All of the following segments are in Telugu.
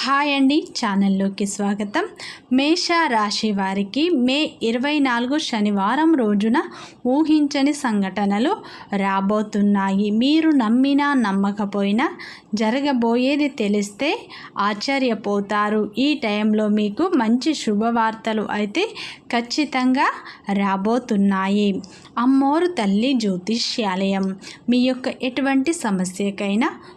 హాయ్ అండి ఛానల్లోకి స్వాగతం. మేష రాశి వారికి మే ఇరవై నాలుగు శనివారం రోజున ఊహించని సంఘటనలు రాబోతున్నాయి. మీరు నమ్మినా నమ్మకపోయినా జరగబోయేది తెలిస్తే ఆశ్చర్యపోతారు. ఈ టైంలో మీకు మంచి శుభవార్తలు అయితే ఖచ్చితంగా రాబోతున్నాయి. అమ్మోరు తల్లి జ్యోతిష్యాలయం. మీ యొక్క ఎటువంటి సమస్యకైనా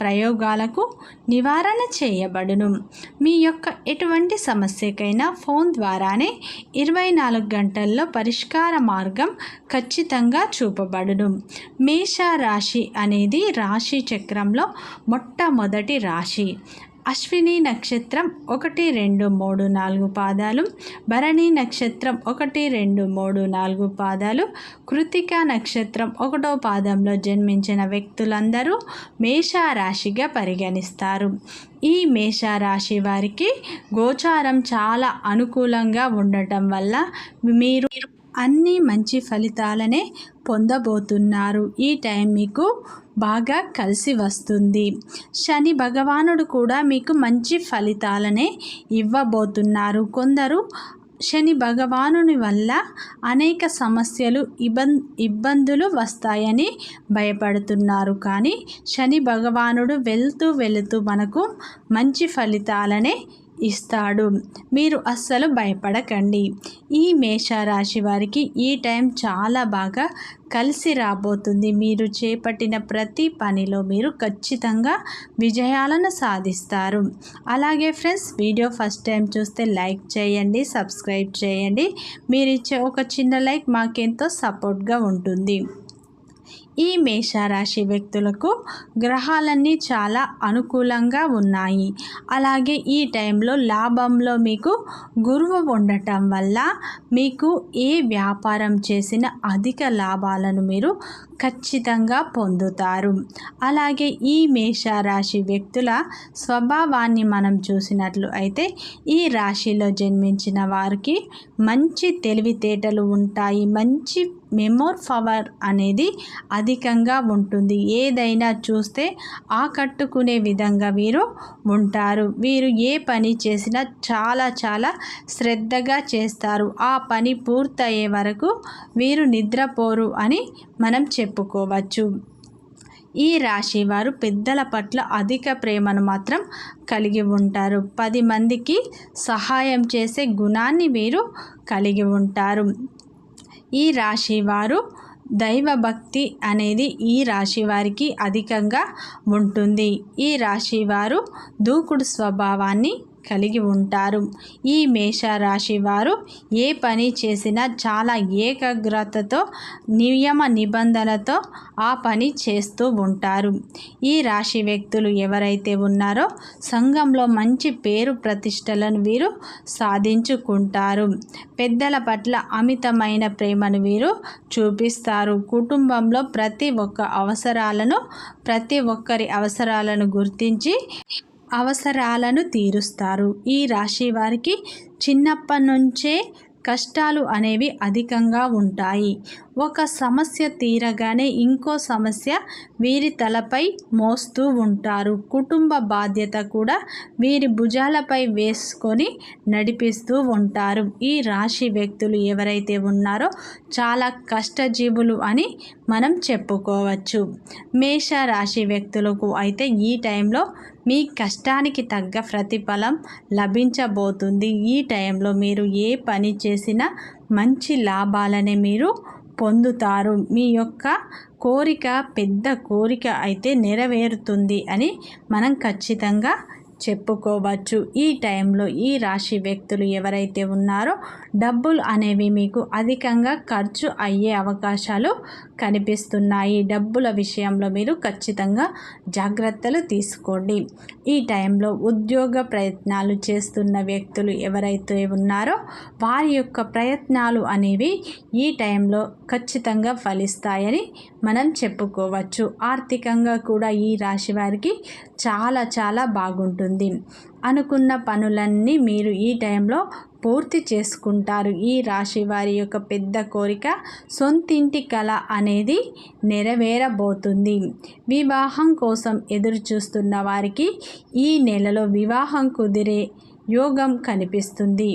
ప్రయోగాలకు నివారణ చేయబడును. మీ యొక్క ఎటువంటి సమస్యకైనా ఫోన్ ద్వారానే ఇరవై నాలుగు గంటల్లో పరిష్కార మార్గం ఖచ్చితంగా చూపబడును. మేష రాశి అనేది రాశి చక్రంలో మొట్టమొదటి రాశి. అశ్విని నక్షత్రం ఒకటి రెండు మూడు నాలుగు పాదాలు భరణి నక్షత్రం ఒకటి రెండు మూడు నాలుగు పాదాలు కృతిక నక్షత్రం ఒకటో పాదంలో జన్మించిన వ్యక్తులందరూ మేషారాశిగా పరిగణిస్తారు. ఈ మేషారాశి వారికి గోచారం చాలా అనుకూలంగా ఉండటం వల్ల మీరు అన్ని మంచి ఫలితాలనే పొందబోతున్నారు. ఈ టైం మీకు బాగా కలిసి వస్తుంది. శని భగవానుడు కూడా మీకు మంచి ఫలితాలనే ఇవ్వబోతున్నారు. కొందరు శని భగవానుని వల్ల అనేక సమస్యలు ఇబం ఇబ్బందులు వస్తాయని భయపడుతున్నారు. కానీ శని భగవానుడు వెళ్తూ వెళుతూ మనకు మంచి ఫలితాలనే ఇస్తాడు. మీరు అస్సలు భయపడకండి. ఈ మేషరాశి వారికి ఈ టైం చాలా బాగా కలిసి రాబోతుంది. మీరు చేపట్టిన ప్రతి పనిలో మీరు ఖచ్చితంగా విజయాలను సాధిస్తారు. అలాగే ఫ్రెండ్స్ వీడియో ఫస్ట్ టైం చూస్తే లైక్ చేయండి సబ్స్క్రైబ్ చేయండి. మీరు ఇచ్చే ఒక చిన్న లైక్ మాకెంతో సపోర్ట్గా ఉంటుంది. ఈ మేషరాశి వ్యక్తులకు గ్రహాలన్నీ చాలా అనుకూలంగా ఉన్నాయి. అలాగే ఈ టైంలో లాభంలో మీకు గురువు ఉండటం వల్ల మీకు ఏ వ్యాపారం చేసిన అధిక లాభాలను మీరు ఖచ్చితంగా పొందుతారు. అలాగే ఈ మేషరాశి వ్యక్తుల స్వభావాన్ని మనం చూసినట్లు అయితే ఈ రాశిలో జన్మించిన వారికి మంచి తెలివితేటలు ఉంటాయి. మంచి మెమోర్ పవర్ అనేది అధికంగా ఉంటుంది. ఏదైనా చూస్తే ఆకట్టుకునే విధంగా వీరు ఉంటారు. వీరు ఏ పని చేసినా చాలా చాలా శ్రద్ధగా చేస్తారు. ఆ పని పూర్తయ్యే వరకు వీరు నిద్రపోరు అని మనం చెప్పుకోవచ్చు. ఈ రాశి వారు పెద్దల పట్ల అధిక ప్రేమను మాత్రం కలిగి ఉంటారు. పది మందికి సహాయం చేసే గుణాన్ని వీరు కలిగి ఉంటారు. ఈ రాశి వారు దైవభక్తి అనేది ఈ రాశి వారికి అధికంగా ఉంటుంది. ఈ రాశి వారు దూకుడు స్వభావాన్ని కలిగి ఉంటారు. ఈ మేషరాశి వారు ఏ పని చేసినా చాలా ఏకాగ్రతతో నియమ నిబంధనతో ఆ పని చేస్తూ ఉంటారు. ఈ రాశి వ్యక్తులు ఎవరైతే ఉన్నారో సంఘంలో మంచి పేరు ప్రతిష్టలను వీరు సాధించుకుంటారు. పెద్దల పట్ల అమితమైన ప్రేమను వీరు చూపిస్తారు. కుటుంబంలో ప్రతి ఒక్క అవసరాలను ప్రతి ఒక్కరి అవసరాలను గుర్తించి అవసరాలను తీరుస్తారు. ఈ రాశి వారికి చిన్నప్పటి నుంచే కష్టాలు అనేవి అధికంగా ఉంటాయి. ఒక సమస్య తీరగానే ఇంకో సమస్య వీరి తలపై మోస్తూ ఉంటారు. కుటుంబ బాధ్యత కూడా వీరి భుజాలపై వేసుకొని నడిపిస్తూ ఉంటారు. ఈ రాశి వ్యక్తులు ఎవరైతే ఉన్నారో చాలా కష్టజీవులు అని మనం చెప్పుకోవచ్చు. మేష రాశి వ్యక్తులకు అయితే ఈ టైంలో మీ కష్టానికి తగ్గ ప్రతిఫలం లభించబోతుంది. ఈ టైంలో మీరు ఏ పని చేసినా మంచి లాభాలనే మీరు పొందుతారు. మీ యొక్క కోరిక పెద్ద కోరిక అయితే నెరవేరుతుంది అని మనం ఖచ్చితంగా చెప్పుకోవచ్చు. ఈ టైంలో ఈ రాశి వ్యక్తులు ఎవరైతే ఉన్నారో డబ్బులు అనేవి మీకు అధికంగా ఖర్చు అయ్యే అవకాశాలు కనిపిస్తున్నాయి. డబ్బుల విషయంలో మీరు ఖచ్చితంగా జాగ్రత్తలు తీసుకోండి. ఈ టైంలో ఉద్యోగ ప్రయత్నాలు చేస్తున్న వ్యక్తులు ఎవరైతే ఉన్నారో వారి యొక్క ప్రయత్నాలు అనేవి ఈ టైంలో ఖచ్చితంగా ఫలిస్తాయని మనం చెప్పుకోవచ్చు. ఆర్థికంగా కూడా ఈ రాశి వారికి చాలా చాలా బాగుంటుంది. అనుకున్న పనులన్నీ మీరు ఈ టైంలో పూర్తి చేసుకుంటారు. ఈ రాశి వారి యొక్క పెద్ద కోరిక సొంతింటి కళ అనేది నెరవేరబోతుంది. వివాహం కోసం ఎదురు చూస్తున్న వారికి ఈ నెలలో వివాహం కుదిరే యోగం కనిపిస్తుంది.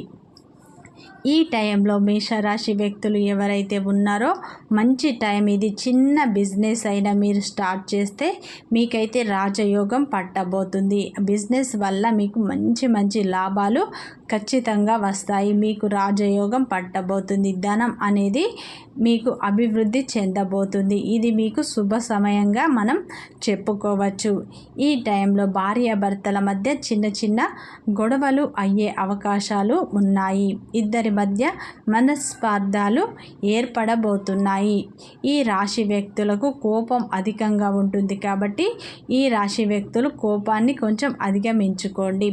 ఈ టైంలో మేషరాశి వ్యక్తులు ఎవరైతే ఉన్నారో మంచి టైం ఇది. చిన్న బిజినెస్ అయినా మీరు స్టార్ట్ చేస్తే మీకైతే రాజయోగం పట్టబోతుంది. బిజినెస్ వల్ల మీకు మంచి మంచి లాభాలు ఖచ్చితంగా వస్తాయి. మీకు రాజయోగం పట్టబోతుంది. ధనం అనేది మీకు అభివృద్ధి చెందబోతుంది. ఇది మీకు శుభ సమయంగా మనం చెప్పుకోవచ్చు. ఈ టైంలో భార్యాభర్తల మధ్య చిన్న చిన్న గొడవలు అయ్యే అవకాశాలు ఉన్నాయి. ఇద్దరి మధ్య మనస్పార్థాలు ఏర్పడబోతున్నాయి. ఈ రాశి వ్యక్తులకు కోపం అధికంగా ఉంటుంది కాబట్టి ఈ రాశి వ్యక్తులు కోపాన్ని కొంచెం అధిగమించుకోండి.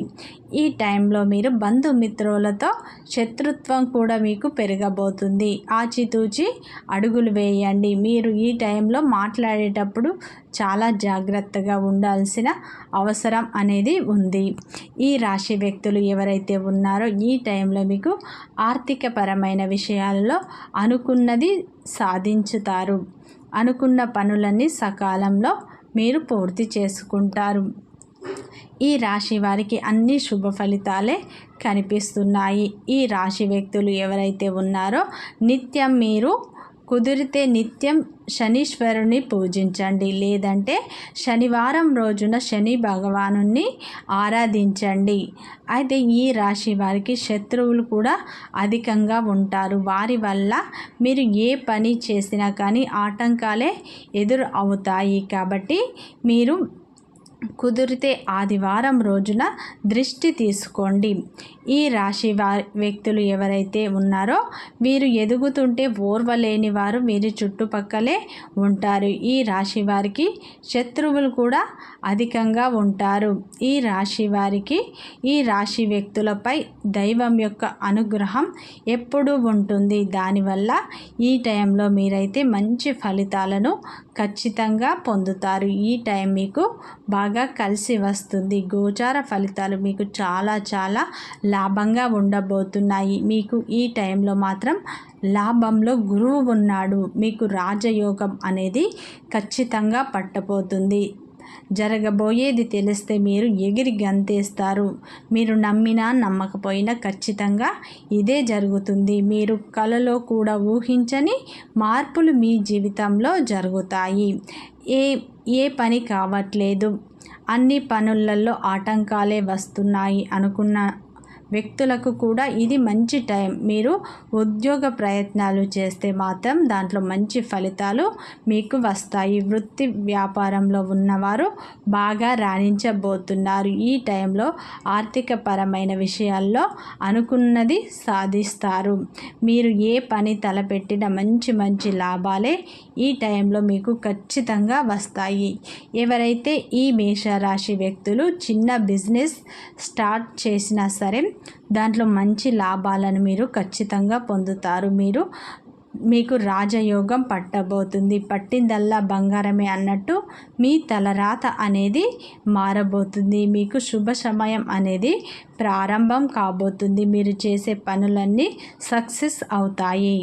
ఈ టైంలో మీరు బంధుమిత్రులతో శత్రుత్వం కూడా మీకు పెరగబోతుంది. ఆచితూచి అడుగులు వేయండి. మీరు ఈ టైంలో మాట్లాడేటప్పుడు చాలా జాగ్రత్తగా ఉండాల్సిన అవసరం అనేది ఉంది. ఈ రాశి వ్యక్తులు ఎవరైతే ఉన్నారో ఈ టైంలో మీకు ఆర్థికపరమైన విషయాలలో అనుకున్నది సాధించుతారు. అనుకున్న పనులన్నీ సకాలంలో మీరు పూర్తి చేసుకుంటారు. ఈ రాశి వారికి అన్ని శుభ ఫలితాలే కనిపిస్తున్నాయి. ఈ రాశి వ్యక్తులు ఎవరైతే ఉన్నారో నిత్యం మీరు కుదిరితే నిత్యం శనీశ్వరుని పూజించండి. లేదంటే శనివారం రోజున శని భగవాను ఆరాధించండి. అయితే ఈ రాశి వారికి శత్రువులు కూడా అధికంగా ఉంటారు. వారి వల్ల మీరు ఏ పని చేసినా కానీ ఆటంకాలే ఎదురు అవుతాయి. కాబట్టి మీరు కుదిరితే ఆదివారం రోజున దృష్టి తీసుకోండి. ఈ రాశి వారి వ్యక్తులు ఎవరైతే ఉన్నారో వీరు ఎదుగుతుంటే ఓర్వలేని వారు వీరి చుట్టుపక్కలే ఉంటారు. ఈ రాశి వారికి శత్రువులు కూడా అధికంగా ఉంటారు. ఈ రాశి వారికి ఈ రాశి వ్యక్తులపై దైవం యొక్క అనుగ్రహం ఎప్పుడూ ఉంటుంది. దానివల్ల ఈ టైంలో మీరైతే మంచి ఫలితాలను ఖచ్చితంగా పొందుతారు. ఈ టైం మీకు బాగా కలిసి వస్తుంది. గోచార ఫలితాలు మీకు చాలా చాలా లాభంగా ఉండబోతున్నాయి. మీకు ఈ టైంలో మాత్రం లాభంలో గురువు ఉన్నాడు. మీకు రాజయోగం అనేది ఖచ్చితంగా పట్టబోతుంది. జరగబోయేది తెలిస్తే మీరు ఎగిరి గంతేస్తారు. మీరు నమ్మినా నమ్మకపోయినా ఖచ్చితంగా ఇదే జరుగుతుంది. మీరు కలలో కూడా ఊహించని మార్పులు మీ జీవితంలో జరుగుతాయి. ఏ ఏ పని కావట్లేదు. అన్ని పనులలో ఆటంకాలే వస్తున్నాయి అనుకున్న వ్యక్తులకు కూడా ఇది మంచి టైం. మీరు ఉద్యోగ ప్రయత్నాలు చేస్తే మాత్రం దాంట్లో మంచి ఫలితాలు మీకు వస్తాయి. వృత్తి వ్యాపారంలో ఉన్నవారు బాగా రాణించబోతున్నారు. ఈ టైంలో ఆర్థిక పరమైన విషయాల్లో అనుకున్నది సాధిస్తారు. మీరు ఏ పని తలపెట్టిన మంచి మంచి లాభాలే ఈ టైంలో మీకు ఖచ్చితంగా వస్తాయి. ఎవరైతే ఈ మేషరాశి వ్యక్తులు చిన్న బిజినెస్ స్టార్ట్ చేసినా సరే దాంట్లో మంచి లాభాలను మీరు ఖచ్చితంగా పొందుతారు. మీరు మీకు రాజయోగం పట్టబోతుంది. పట్టిందల్లా బంగారమే అన్నట్టు మీ తలరాత అనేది మారబోతుంది. మీకు శుభ సమయం అనేది ప్రారంభం కాబోతుంది. మీరు చేసే పనులన్నీ సక్సెస్ అవుతాయి.